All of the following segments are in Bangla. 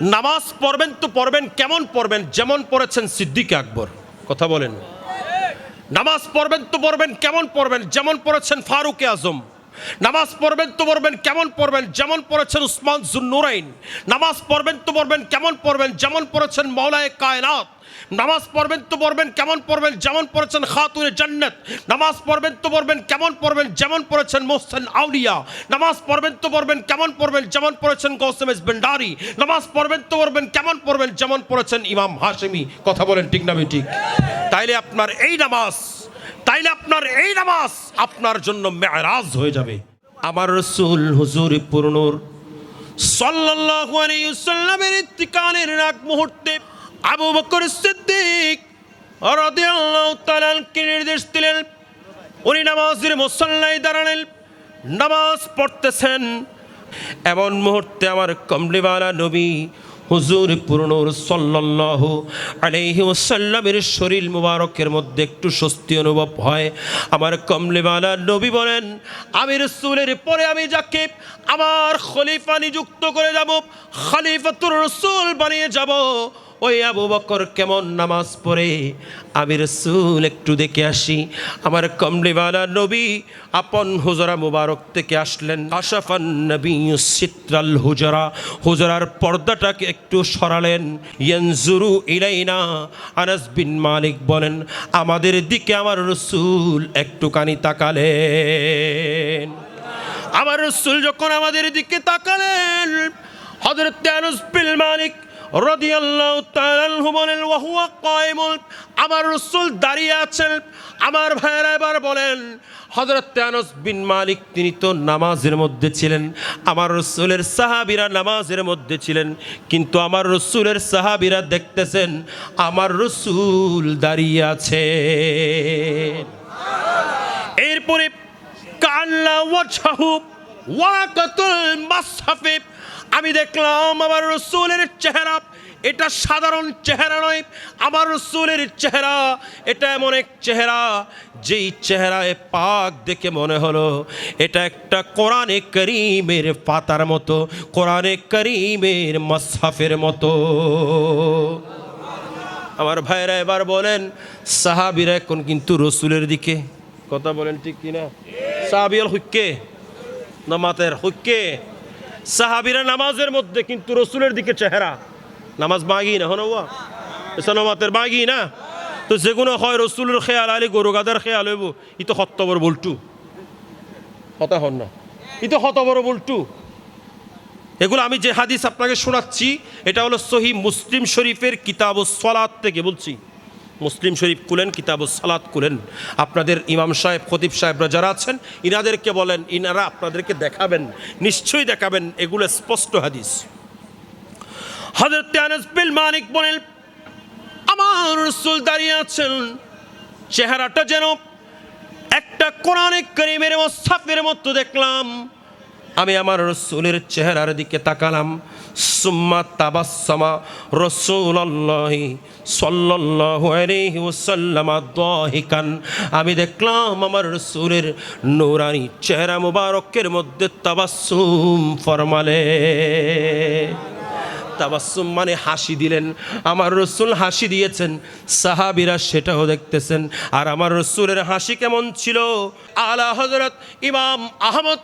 নামাজ পড়বেন তো পড়বেন, কেমন পড়বেন? যেমন পড়েছেন সিদ্দিক আকবর। কথা বলেন। নামাজ পড়বেন তো পড়বেন, কেমন পড়বেন? যেমন পড়েছেন ফারুক আজম। নামাজ পড়বেন তো পড়বেন, কেমন পড়বেন? যেমন পড়েছেন উসমান জুন্নুরাইন। নামাজ পড়বেন তো পড়বেন, কেমন পড়বেন? যেমন পড়েছেন মৌলায় কায়নাত। নামাজ পড়বেন তো পড়বেন, কেমন পড়বেন? যেমন পড়েছেন খাতুনে জান্নাত। নামাজ পড়বেন তো পড়বেন, কেমন পড়বেন? যেমন পড়েছেন মোহসেন আউলিয়া। নামাজ পড়বেন তো পড়বেন, কেমন পড়বেন? যেমন পড়েছেন গৌসেম এস বেন্ডারি নামাজ পড়বেন তো পড়বেন, কেমন পড়বেন? যেমন পড়েছেন ইমাম হাশেমি। কথা বলেন ঠিক না ঠিক? তাইলে আপনার এই নামাজ তাইলে আপনার এই নামাজ আপনার জন্য মেরাজ হয়ে যাবে। আমার রসুল হুজুর পুরনুর ওয়াসাল্লামের ইন্তিকালের আগ মুহূর্তে আবু বকর সিদ্দিক নির্দেশ দিলেন, উনি নামাজের মুসল্লায় দাঁড়ালেন, নামাজ পড়তেছেন। এমন মুহূর্তে আমার কমলিওয়ালা নবী হুজুর পুরনুর আর আলাইহি ওসাল্লামের শরীর মুবারকের মধ্যে একটু স্বস্তি অনুভব হয়। আমার কমলেওয়ালা নবী বলেন, আমি রসুলের পরে আমি যাকে আমার খলিফা নিযুক্ত করে যাব, খলিফাতুর রসুল বানিয়ে যাব। ওই আবু বকর কেমন নামাজ পড়ে? আমি রসুল একটু দেখে আসি। আমার কমলিওয়ালা নবী আপন হুজরা মুবারক থেকে আসলেন। আশাফান নবী সিত্রাল হুজরা। হুজরার পর্দাটাকে একটু সরালেন। ইয়ানজুরু ইলাইনা, আনাস বিন মালিক বলেন, আমাদের দিকে আমার রসুল একটুখানি তাকালেন। আমার রসুল যখন আমাদের দিকে তাকালেন হজরত আনাস বিন মালিক বলেন ওয়া হুয়া কায়েমুন। আমার রাসূল দাঁড়িয়ে আছেন। আমার ভাইয়েরা এবার বলেন, হযরত আনাস বিন মালিক, তিনি তো নামাজের মধ্যে ছিলেন। আমার রসুলের সাহাবীরা নামাজের মধ্যে ছিলেন, কিন্তু আমার রসুলের সাহাবিরা দেখতেছেন, আমার রসুল দাঁড়িয়ে আছে এরপরে, কাল্লা ওয়াজহাহু। ওয়াকাতুল মাসহাফে। আমি দেখলাম আমার রসুলের চেহারা। এটা সাধারণ চেহারা নয়, আমার রসুলের চেহারা। এটা এমন এক চেহারা, যেই চেহারায় পাক দেখে মনে হলো, এটা একটা কোরআনে করিমের পাতার মতো, কোরআনে করিমের মাসহাফের মতো। আমার ভাইরা এবার বলেন, সাহাবিরা এখন কিন্তু রসুলের দিকে। কথা বলেন ঠিক কিনা? সাহাবিয়াল হুক্কে নামাতের হুক্কে। সাহাবিরা নামাজের মধ্যে কিন্তু রসুলের দিকে চেহারা। নামাজ বাগি না হন নামাতের বাগি না? তো যেগুলো হয় রসুলের খেয়াল, আলি গরু গাদার খেয়াল হইব। ই তো বড় বলটু। হতা হন না। ই তো হত বড় বলটু। এগুলো আমি যে হাদিস আপনাকে শোনাচ্ছি, এটা হলো সহি মুসলিম শরীফের কিতাব সলাত থেকে বলছি। মুসলিম শরীফ কুলেন কিতাব সালাত কুলেন। আপনাদের ইমাম সাহেব, খতিব সাহেবরা যারা আছেন, ইনাদেরকে বলেন, ইনারা আপনাদেরকে দেখাবেন, নিশ্চয়ই দেখাবেন, এগুলো স্পষ্ট হাদিস। হজরত বিল বলেন, আমার রসুল দাঁড়িয়ে আছেন, চেহারাটা যেন একটা কোরআনে করিমের মোসাফের মতো দেখলাম। আমি আমার রসুলের চেহারার দিকে তাকালাম। সুম্মা তাবাসমা রসুল্লাহি ওয়াসাল্লাম দাহিকান। আমি দেখলাম আমার রসুলের নৌরানি চেহারা মুবারকের মধ্যে তাবাসুম ফরমালে। তাবাসুম মানে হাসি দিলেন। আমার রসুল হাসি দিয়েছেন। সাহাবিরা সেটাও দেখতেছেন। আর আমার রসুলের হাসি কেমন ছিল? আলা হজরত ইমাম আহমদ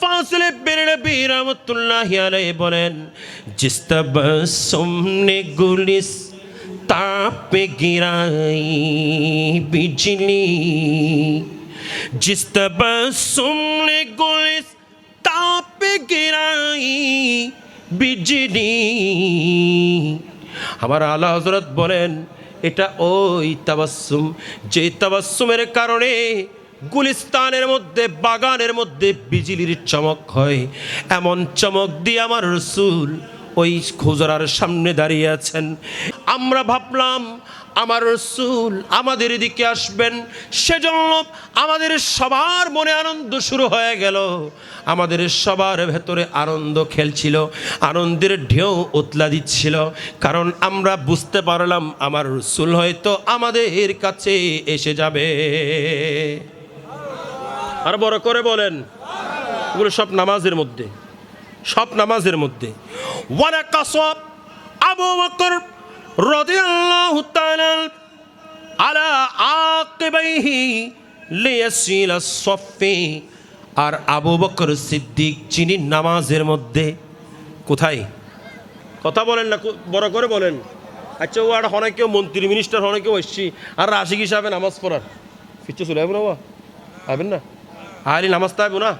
ফাসলে বেরনবী রহমতুল্লাহ আলাই বলেন জিস্তাবসুমনে গুলিস, তাপে গিরাই বিজলি। জিস্তাবসুমনে গুলিস, তাপে গিরাই বিজনি। আমার আল্লাহ হজরত বলেন, এটা ওই তাবাসুম যে তাবাসুমের কারণে গুলিস্তানের মধ্যে, বাগানের মধ্যে বিজলির চমক হয়। এমন চমক দিয়ে আমার রসুল ওই খুজরার সামনে দাঁড়িয়ে আছেন। আমরা ভাবলাম আমার রসুল আমাদের দিকে আসবেন। সেজন্য আমাদের সবার মনে আনন্দ শুরু হয়ে গেল। আমাদের সবার ভেতরে আনন্দ খেলছিল, আনন্দের ঢেউ উতলা দিচ্ছিল। কারণ আমরা বুঝতে পারলাম, আমার রসুল হয়তো আমাদের কাছে এসে যাবে। আর বড় করে বলেন, এগুলো সব নামাজের মধ্যে, সব নামাজের মধ্যে। ওয়ানা কাসব আবু বকর আর আবু বকর সিদ্দিক, যিনি নামাজের মধ্যে, কোথায়? কথা বলেন না বড় করে বলেন। আচ্ছা ও আর হনে কেউ মন্ত্রী মিনিস্টার হনে কেউ এসছি, আর রাশিক হিসাবে নামাজ পড়ার। ফিরছে চলে না বাবা? আবেন না? আলি নামাজ তাইবো না।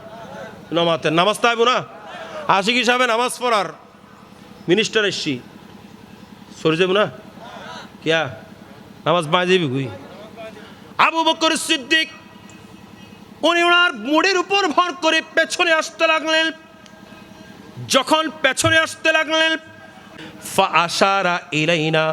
নমাতে নামাজ তাইবো না। আশিক হিসাবে নামাজ পড়ার। মিনিস্টার এসছি। সরে যাব না কিয়া? নামাজ বাঁ যাবি গুই আবু বকর সিদ্দিক, উনি ওনার মুড়ের উপর ভর করে পেছনে আসতে লাগলেন। যখন পেছনে আসতে লাগলেন আশারা ইলাইনা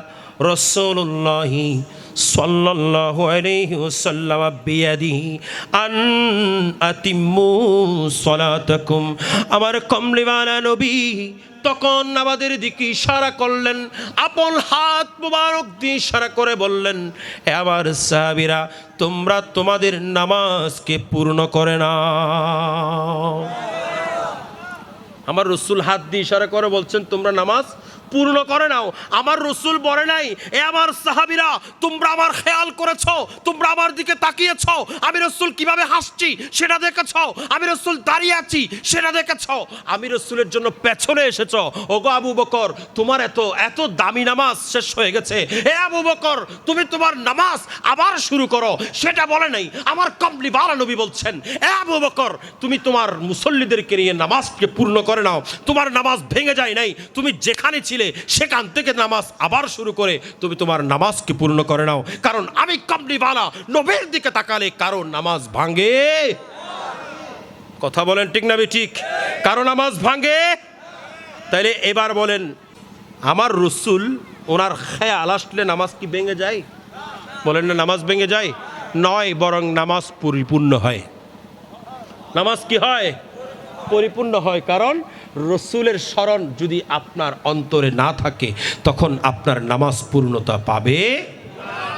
রসুল্লাহি সাল্লাল্লাহু আলাইহি ওয়াসাল্লাম বিয়াদিহি আন আতিম্মু সালাতাকুম। আমার কমলিওয়ালা নবী তখন আমাদের দিকে ইশারা করলেন, আপন হাত মুবারক দিয়ে ইশারা করে বললেন, "এ আমার সাহাবীরা, তোমরা তোমাদের নামাজকে পূর্ণ করে না। আমার রসুল হাত দিয়ে ইশারা করে বলছেন, তোমরা নামাজ পূর্ণ করে নাও। আমার রসুল বলে নাই, এ আমার সাহাবিরা, তোমরা আমার খেয়াল করেছ, তোমরা আমার দিকে তাকিয়েছ, আমি রসুল কীভাবে হাসছি সেটা দেখেছ, আমি রসুল দাঁড়িয়ে আছি সেটা দেখেছ, আমি রসুলের জন্য পেছনে এসেছ। ওগো আবু বকর, তোমার এত এত দামি নামাজ শেষ হয়ে গেছে। এ আবু বকর, তুমি তোমার নামাজ আবার শুরু করো। সেটা বলে নাই, আমার কমলি বালা নবী বলছেন, এ আবু বকর, তুমি তোমার মুসল্লিদেরকে নিয়ে নামাজকে পূর্ণ করে নাও। তোমার নামাজ ভেঙে যায় নাই, তুমি যেখানে ছিলে সেখান থেকে নামাজ আবার শুরু করে, তুমি তোমার নামাজকে পূর্ণ করে নাও। কারণ আমি কমলি বালা নবীর দিকে তাকালে কারণ নামাজ ভাঙে। কথা বলেন ঠিক না ঠিক কারণ নামাজ ভাঙে? তাইলে এবার বলেন, আমার রসুল, ওনার খেয়াল আসলে নামাজ কি ভেঙে যায়? বলেন না নামাজ ভেঙে যায়? নয়, বরং নামাজ পরিপূর্ণ হয়। নামাজ কি হয়? পরিপূর্ণ হয়, কারণ রসুলের স্মরণ যদি আপনার অন্তরে না থাকে তখন আপনার নামাজ পূর্ণতা পাবে।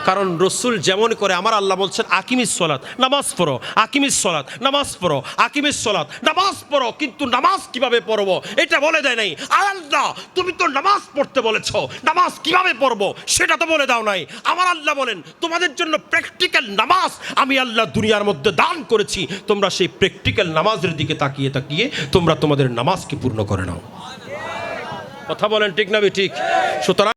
কারণ রসুল যেমন করে, আমার আল্লাহ বলছেন, আকিমিস সলাৎ নামাজ পড়ো, আকিমিস সলাৎ নামাজ পড়ো, আকিমিস সলাৎ নামাজ পড়ো, কিন্তু নামাজ কীভাবে পড়ব? এটা বলে দেয় নাই। আল্লাহ, তুমি তো নামাজ পড়তে বলেছ, নামাজ কীভাবে পড়ব? সেটা তো বলে দাও নাই। আমার আল্লাহ বলেন, তোমাদের জন্য প্র্যাকটিক্যাল নামাজ আমি আল্লাহ দুনিয়ার মধ্যে দান করেছি। তোমরা সেই প্র্যাকটিক্যাল নামাজের দিকে তাকিয়ে তাকিয়ে তোমরা তোমাদের নামাজকে পূর্ণ করে নাও। কথা বলেন ঠিক না, ঠিক? সুতরাং